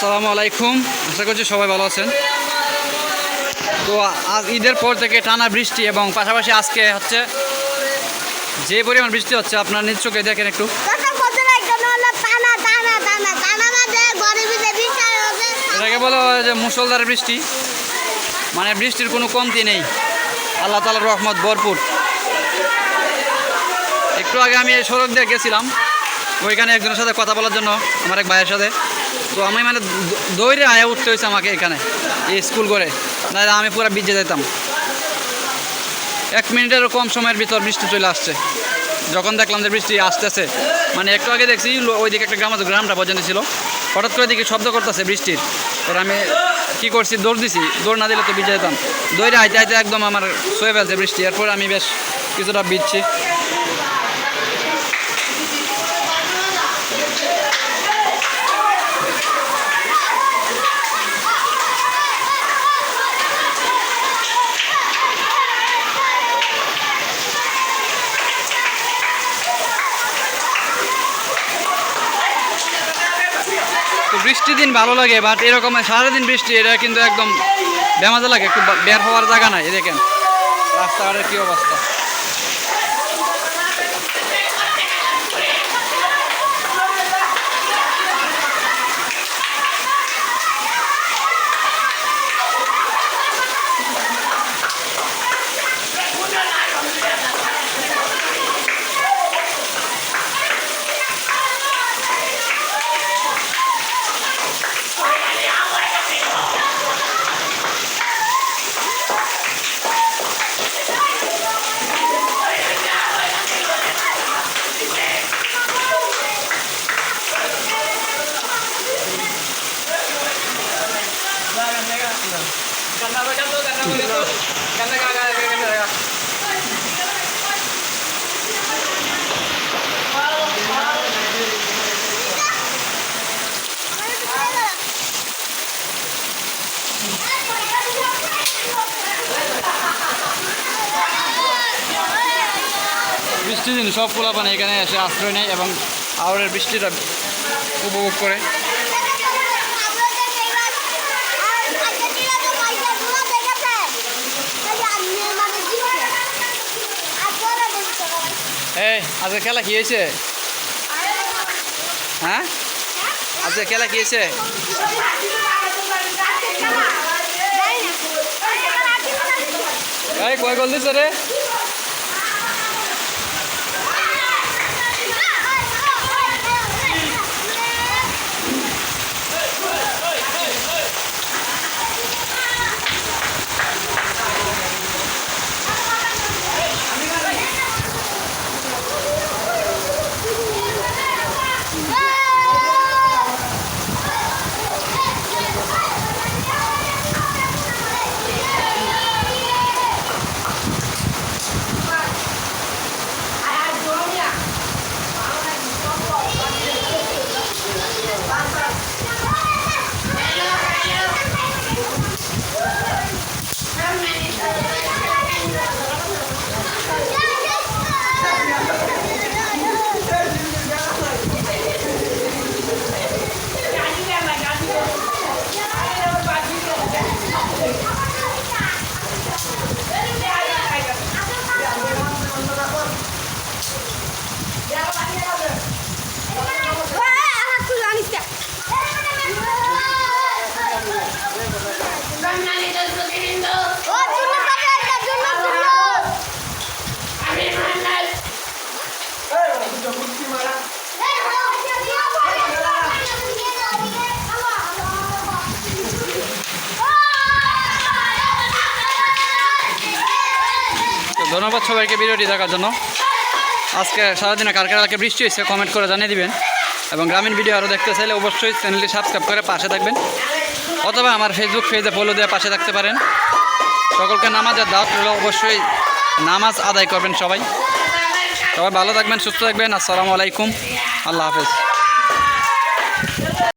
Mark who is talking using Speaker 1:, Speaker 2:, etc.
Speaker 1: আসসালামু আলাইকুম। আশা করছি সবাই ভালো আছেন। তো আজ ঈদের পর থেকে টানা বৃষ্টি এবং পাশাপাশি আজকে হচ্ছে যে পরিমাণ বৃষ্টি হচ্ছে আপনার নিজ চোখে দেখেন একটু। এটাকে বলা হয় যে মুসলধারে বৃষ্টি। মানে বৃষ্টির কোনো কমতি নেই। আল্লাহ তালার রহমত ভরপুর। একটু আগে আমি এই সড়ক দিয়ে গেছিলাম। ওইখানে একজনের সাথে কথা বলার জন্য আমার এক ভাইয়ের সাথে। তো আমি মানে দৌড়ে আয়া উঠতে হয়েছে আমাকে এখানে, এই স্কুল করে না আমি পুরো ভিজে যেতাম। এক মিনিটেরও কম সময়ের ভিতর বৃষ্টি চলে আসছে। যখন দেখলাম যে বৃষ্টি আসতেছে মানে একটু আগে দেখছি ওইদিকে একটা গ্রাম আছে, গ্রামটা পর্যন্ত ছিল। হঠাৎ করে দিকে শব্দ করতেছে বৃষ্টির। পরে আমি কি করছি, দৌড় দিছি। দৌড় না দিলে তো ভিজে যেতাম। দৌড়ে আইতে আইতে একদম আমার সয়ে ফেলছে বৃষ্টি। এরপর আমি বেশ কিছুটা ভিজছি। তো বৃষ্টির দিন ভালো লাগে বাট এরকম সারাদিন বৃষ্টি, এটা কিন্তু একদম বেমাজা লাগে একটু বের হওয়ার জায়গা নাই দেখেন। রাস্তাঘাটের কী অবস্থা? বৃষ্টির দিন সব পোলাপানি এখানে এসে আশ্রয় নেয় এবং আওয়ারের বৃষ্টিটা উপভোগ করে। এই, আজকে খেলা কি হয়েছে? হ্যাঁ? আজকে খেলা কি হয়েছে? এই, কয় গোল দিচ্ছে রে? ধন্যবাদ সবাইকে ভিডিওটি দেখার জন্য। আজকে সারাদিনে কার কার বৃষ্টি হয়েছে কমেন্ট করে জানিয়ে দিবেন। এবং গ্রামীণ ভিডিও আরও দেখতে চাইলে অবশ্যই চ্যানেলটি সাবস্ক্রাইব করে পাশে থাকবেন। অথবা আমার ফেসবুক পেজে ফলো দিয়ে পাশে থাকতে পারেন। সকলকে নামাজের দাওয়াত রইল, অবশ্যই নামাজ আদায় করবেন সবাই। সবাই ভালো থাকবেন, সুস্থ থাকবেন। আসসালামু আলাইকুম। আল্লাহ হাফেজ।